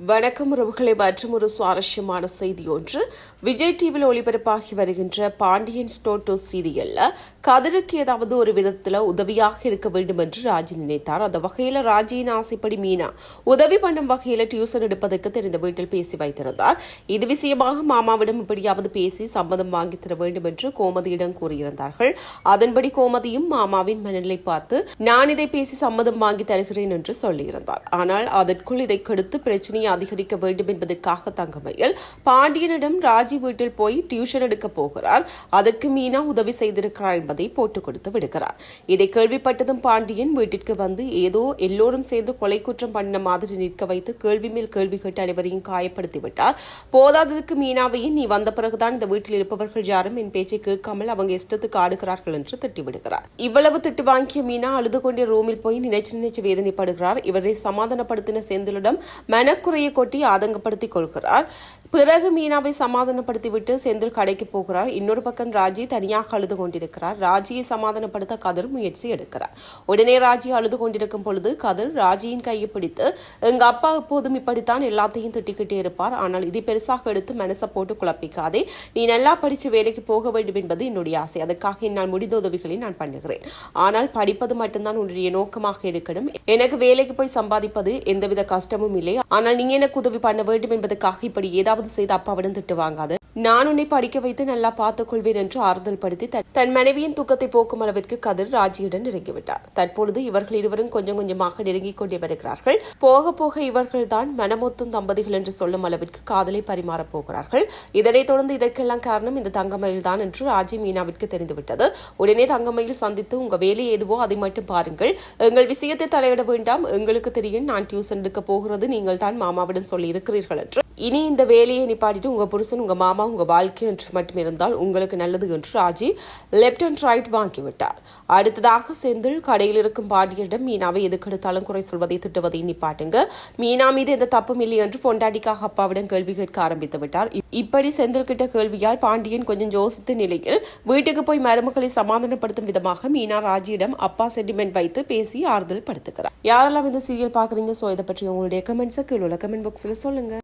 வணக்கம் உறவுகளை மற்றும் ஒரு சுவாரஸ்யமான செய்தி ஒன்று. விஜய் டிவியில் ஒளிபரப்பாகி வருகின்ற பாண்டியன் ஸ்டோர் டூ சீரியல்ல கதிருக்கு ஏதாவது ஒரு விதத்துல உதவியாக இருக்க வேண்டும் என்று ராஜி நினைத்தார். அந்த வகையில ராஜியின் ஆசைப்படி மீனா உதவி பண்ணும் வகையில டியூசன் எடுப்பதற்கு தெரிந்த வீட்டில் பேசி வைத்திருந்தார். இது விஷயமாக மாமாவிடம் இப்படியாவது பேசி சம்மதம் வாங்கி தர வேண்டும் என்று கோமதியிடம் கூறியிருந்தார்கள். அதன்படி கோமதியும் மாமாவின் மனநிலை பார்த்து நான் இதை பேசி சம்மதம் வாங்கி தருகிறேன் என்று சொல்லியிருந்தார். ஆனால் அதற்குள் இதை கெடுத்து பிரச்சனையை அதிகரிக்க வேண்டும் என்பதற்காக தங்கமையில் பாண்டியனிடம் ராஜி வீட்டில் போய் டியூஷன் எடுக்க போகிறார். அதற்கு மீனா உதவி செய்திருக்கிறார் என்பதை போட்டுக் கொடுத்து விடுகிறார். இதை கேள்விப்பட்டதும் பாண்டியன் வீட்டிற்கு வந்து ஏதோ எல்லோரும் சேர்ந்து கொலை குற்றம் பண்ண மாதிரி நிற்க வைத்து கேள்வி மேல் கேள்வி கேட்டு அனைவரையும் காயப்படுத்திவிட்டார் போதாததுக்கு மீனாவையும் நீ வந்த பிறகுதான் இந்த வீட்டில் இருப்பவர்கள் யாரும் என் பேச்சை கேட்காமல் அவங்க இஷ்டத்துக்கு ஆடுகிறார்கள் என்று திட்டிவிடுகிறார். இவ்வளவு திட்டு வாங்கிய மீனா அழுது கொண்டே ரூமில் போய் நினைச்சு நினைச்சு வேதனைப்படுகிறார். இவரை சமாதானப்படுத்தின செந்திலிடம் மனக்குறை மனக்குறையை கொட்டி ஆதங்கப்படுத்திக் கொள்கிறார். பிறகு மீனாவை சமாதானப்படுத்திவிட்டு செந்தில் கடைக்கு போகிறார். இன்னொரு பக்கம் ராஜி தனியாக அழுது கொண்டிருக்கிறார். ராஜியை சமாதானப்படுத்த கதிர் முயற்சி எடுக்கிறார். உடனே ராஜி அழுது கொண்டிருக்கும் பொழுது கதிர் ராஜியின் கையை பிடித்து எங்க அப்பா எப்போதும் இப்படித்தான் எல்லாத்தையும் திட்டிக்கிட்டே இருப்பார். ஆனால் இதை பெருசாக எடுத்து மனசை போட்டு குழப்பிக்காதே. நீ நல்லா படிச்சு வேலைக்கு போக வேண்டும் என்பது என்னுடைய ஆசை. அதுக்காக என்னால் முடிந்த உதவிகளை நான் பண்ணுகிறேன். ஆனால் படிப்பது மட்டும்தான் உன்னுடைய நோக்கமாக இருக்கணும். எனக்கு வேலைக்கு போய் சம்பாதிப்பது எந்தவித கஷ்டமும் இல்லை. ஆனால் நீ எனக்கு உதவி பண்ண வேண்டும் என்பதற்காக இப்படி ஏதாவது செய்து அப்பாவிடம் திட்டு வாங்காது நான் உன்னை படிக்க வைத்து நல்லா பார்த்துக் கொள்வேன் என்று ஆறுதல் படுத்தி தன்- தன் மனைவியின் தூக்கத்தை போக்கும் அளவிற்கு கதிர் ராஜியுடன் நெருங்கிவிட்டார். தற்பொழுது இவர்கள் இருவரும் கொஞ்சம் கொஞ்சமாக நெருங்கிக் கொண்டே வருகிறார்கள். போக போக இவர்கள்தான் மனமொத்தும் தம்பதிகள் என்று சொல்லும் அளவிற்கு காதலை பரிமாறப் போகிறார்கள். இதனைத் தொடர்ந்து இதற்கெல்லாம் காரணம் இந்த தங்கமயில் தான் என்று ராஜி மீனாவிற்கு தெரிந்துவிட்டது. உடனே தங்கமயில் சந்தித்து உங்க வேலை எதுவோ அதை மட்டும் பாருங்கள். எங்கள் விஷயத்தை தலையிட வேண்டாம். எங்களுக்கு தெரியும் நான் டியூஷன் எடுக்க போகிறது. நீங்கள் தான் மாமாவிடம் சொல்லி இருக்கிறீர்கள் என்று இனி இந்த வேலையை நிப்பாட்டிட்டு உங்கள் புருஷன் உங்கள் மாமா உங்கள் வாழ்க்கை என்று மட்டும் இருந்தால் உங்களுக்கு நல்லது என்று ராஜி லெப்ட் அண்ட் ரைட் வாங்கிவிட்டார். அடுத்ததாக செந்தில் கடையில் இருக்கும் பாண்டியரிடம் மீனாவை எதுக்கெடுத்தாலும் குறை சொல்வதை திட்டுவதை நிப்பாட்டுங்க. மீனா மீது எந்த தப்பும் இல்லை என்று பொண்டாட்டிக்காக அப்பாவிடம் கேள்வி கேட்க ஆரம்பித்து விட்டார். இப்படி செந்தில் கிட்ட கேள்வியால் பாண்டியன் கொஞ்சம் யோசித்த நிலையில் வீட்டுக்கு போய் மருமகளை சமாதானப்படுத்தும் விதமாக மீனா ராஜியிடம் அப்பா சென்டிமெண்ட் வைத்து பேசி ஆறுதல் படுத்துக்கிறார் யாரெல்லாம் இந்த சீரியல் பார்க்குறீங்க? ஸோ இதை பற்றி உங்களுடைய கமெண்ட்ஸை கீழே உள்ள கமெண்ட் பாக்ஸ்ல சொல்லுங்கள்